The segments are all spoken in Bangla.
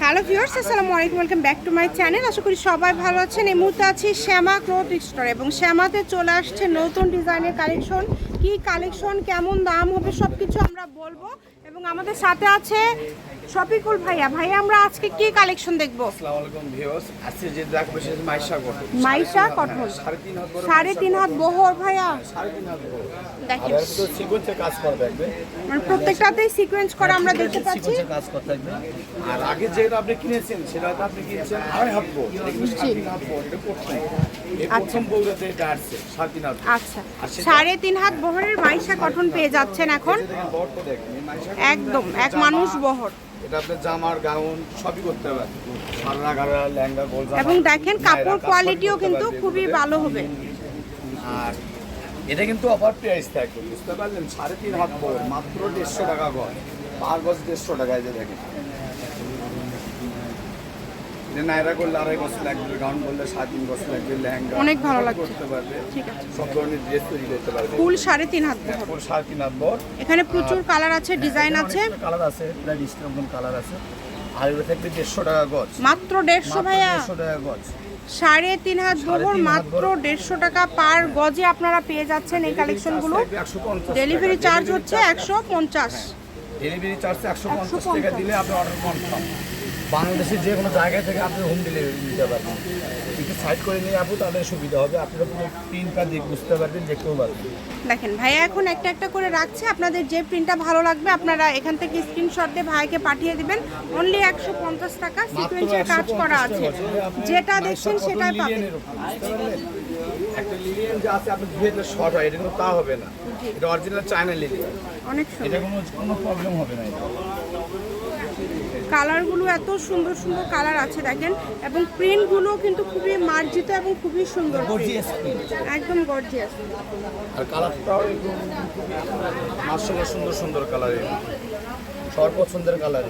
হ্যালো ভিউয়ার্স, আসসালামু আলাইকুম, welcome back to my channel. আশা করি সবাই ভালো আছেন। এই মুহূর্তে আছি শ্যামা ক্লোথ স্টোর এবং শ্যামাতে চলে আসছে নতুন ডিজাইনের কালেকশন কি কালেকশন কেমন দাম হবে সব কিছু আমরা বলব। এবং আমাদের সাথে আছে শফিকুল ভাইয়া। ভাইয়া আমরা আজকে কি কালেকশন দেখব? আসসালামু আলাইকুম ভিউয়ার্স আজকে যে দেখব সেটা মাইশা কটন। মাইশা কটন। সাড়ে তিন হাত বড় সাড়ে তিন হাত বহর ভাইয়া। সাড়ে তিন হাত দেখেন। তো সিকোয়েন্সে কাজ করা থাকবে। মানে প্রত্যেকটাতেই সিকোয়েন্স করা আমরা দেখতে পাচ্ছি। সিকোয়েন্সে কাজ করা থাকবে। আর আগে যেটা আপনি কিনেছেন সেটা হয়তো আপনি কিনেছেন আড়াই হাত এটা আচ্ছা। সেটা- সাড়ে তিন হাত বহরের মাইশা কটন পেয়ে যাচ্ছেন এখন। একদম এক মানুষ বহর। এটা জামার গাউন সবই করতে পারবে সারা গাড়া গোল এবং দেখেন কাপড় কোয়ালিটিও কিন্তু খুবই ভালো হবে। আর এটা কিন্তু অফার প্রাইস থাকবে বুঝতে পারলেন? সাড়ে তিন হাত বড় মাত্র দেড়শো টাকা গড় পার গজ দেড়শো টাকায় যে দেখেন। নাইরা করলে আড়াই গজ লাগবে গাউন সাড়ে তিন গজ লাগবে লেহেঙ্গা অনেক ভালো লাগছে। করতে পারবে। ঠিক আছে। সব ধরনের ড্রেস তৈরি করতে পারবে। ফুল সাড়ে তিন হাত বহর ফুল সাড়ে তিন হাত এখানে প্রচুর কালার আছে ডিজাইন আছে। কালার আছে প্রায় বিশটা মতন কালার আছে। আর এগুলো থাকবে দেড়শো টাকা গজ। মাত্র দেড়শো ভাইয়া। দেড়শো টাকা গজ। সাড়ে তিন হাত বহর মাত্র দেড়শো টাকা পার গজে আপনারা পেয়ে যাচ্ছেন এই কালেকশনগুলো। একশো পঞ্চাশ ডেলিভারি চার্জ হচ্ছে একশো পঞ্চাশ। ডেলিভারি চার্জ একশো পঞ্চাশ টাকা দিলে আপনি অর্ডার কনফার্ম বাংলাদেশের যে কোনো জায়গায় থেকে আপনি হোম ডেলিভারি দিতে পারবেন। একটু সাইড করে নিয়ে আপু তাহলে সুবিধা হবে। আপনারা পুরো প্রিন্টটা দেখ বুঝতে পারবেন দেখতেও পারবেন দেখেন ভাইয়া এখন একটা একটা করে রাখছে। আপনাদের যে প্রিন্টটা ভালো লাগবে আপনারা এখান থেকে স্ক্রিনশট দিয়ে ভাইকে পাঠিয়ে দিবেন। অনলি একশো পঞ্চাশ টাকা সিকোয়েন্সের কাজ করা আছে। যেটা দেখছেন সেটাই পাবেন। একটা লিলিয়ান যে আছে আপনি ধুয়ে শর্ট হয় এটা কিন্তু তা হবে না। এটা অরিজিনাল চায়না লিলিয়ান অনেক এটা কোনো কোনো প্রবলেম হবে না এটা। কালারগুলো এত সুন্দর সুন্দর কালার আছে দেখেন এবং প্রিন্টগুলো কিন্তু খুবই মার্জিত এবং খুবই সুন্দর। একদম গর্জিয়াস আর কালারটাও মার্শাল্লাহ সুন্দর সুন্দর কালার সবার পছন্দের কালার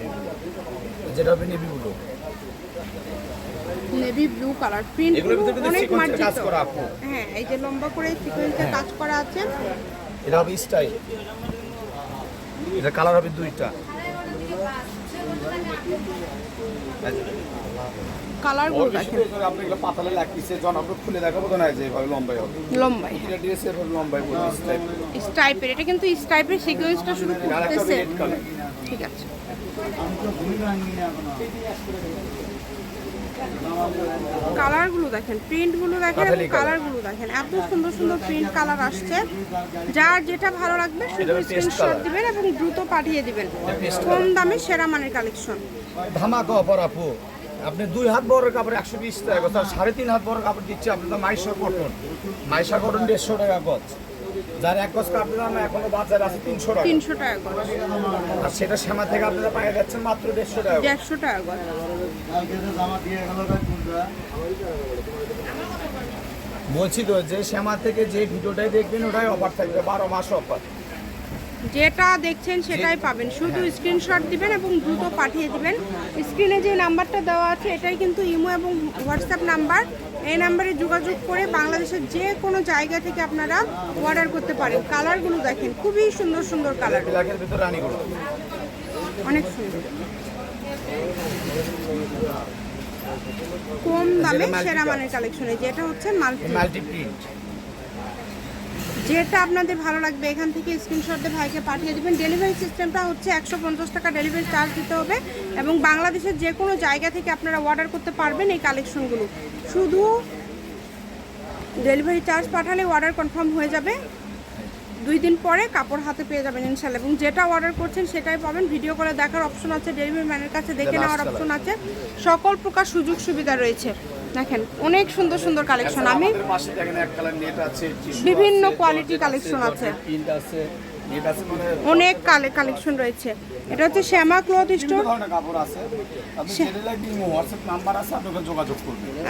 যেটা হবে navy blue navy blue colour প্রিন্টগুলো অনেক কাজ মার্জিত হ্যাঁ এই যে লম্বা করে সিকোয়েন্সের কাজ করা আছে। এটা হবে স্টাইল এটা কালার হবে দুইটা। কালারগুলো দেখেন। আপনি এগুলো পাতালে লাগিয়েছে জন আপনি খুলে দেখাবো তো না যে এভাবে লম্বাই হবে। লম্বাই। এটা ড্রেস এভাবে লম্বাই স্টাইল স্টাইপের এটা কিন্তু স্টাইপের সিকোয়েন্সটা শুরু করতেছে ঠিক আছে। কালারগুলো দেখেন প্রিন্টগুলো দেখেন এবং কালারগুলো দেখেন। এত সুন্দর সুন্দর প্রিন্ট কালার আসছে। যার যেটা ভালো লাগবে paste স্ক্রিনশট দিবেন এবং দ্রুত পাঠিয়ে দিবেন। কম দামে সেরা মানের কালেকশন ধামাকা অফার আপু। আপনি দুই হাত বড় কাপড় একশো বিশ টাকা সাড়ে তিন হাত বড় কাপড় দিচ্ছে আপনি তো মাইশা কটন মাইশা কটন দেড়শো টাকা গজ। যার এক গজ কাপড় দাম এখনও বাজারে আছে তিনশো টাকা। তিনশো টাকা করে আর সেটা শ্যামা থেকে আপনারা পায়ে যাচ্ছেন মাত্র দেড়শো টাকা। দেড়শো টাকা করে বলছি তো যে শ্যামা থেকে যে ভিডিওটাই দেখবেন ওটাই অফার থাকবে বারো মাস অফার যেটা দেখছেন সেটাই পাবেন। শুধু স্ক্রিনশট দিবেন এবং দ্রুত পাঠিয়ে দিবেন। স্ক্রিনে যে নাম্বারটা দেওয়া আছে, এটাই কিন্তু ইমো এবং হোয়াটসঅ্যাপ নাম্বার। এই নাম্বারে যোগাযোগ করে বাংলাদেশের যে কোনো জায়গা থেকে আপনারা অর্ডার করতে পারেন। কালারগুলো দেখেন, খুবই সুন্দর সুন্দর কালার। অনেক সুন্দর। কম দামে সেরা। মানের কালেকশনে যেটা হচ্ছে মাল্টি মাল্টি প্রিন্ট যেটা আপনাদের ভালো লাগবে এখান থেকে স্ক্রিনশট দিয়ে ভাইকে পাঠিয়ে দেবেন। ডেলিভারি সিস্টেমটা হচ্ছে একশো পঞ্চাশ টাকা ডেলিভারি চার্জ দিতে হবে এবং বাংলাদেশের যে কোনো জায়গা থেকে আপনারা অর্ডার করতে পারবেন এই কালেকশনগুলো শুধু ডেলিভারি চার্জ পাঠালে অর্ডার কনফার্ম হয়ে যাবে। দুই দিন পরে কাপড় হাতে পেয়ে যাবেন ইনশাল্লাহ এবং যেটা অর্ডার করছেন সেটাই পাবেন। ভিডিও করে দেখার অপশন আছে ডেলিভারি ম্যানের কাছে দেখে নেওয়ার অপশন আছে। সকল প্রকার সুযোগ সুবিধা রয়েছে। দেখেন অনেক সুন্দর সুন্দর কালেকশন আমি বিভিন্ন কোয়ালিটি কালেকশন আছে। মানে অনেক কালে কালেকশন রয়েছে। এটা হচ্ছে শ্যামা ক্লথ স্টোর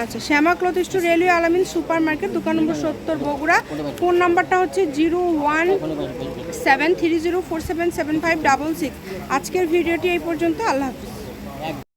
আচ্ছা Shyama cloth store railway Alamin super market দোকান নম্বর সত্তর বগুড়া। ফোন নাম্বারটা হচ্ছে zero one seven three zero four seven seven five double six. আজকের ভিডিওটি এই পর্যন্ত। আল্লাহ হাফিজ।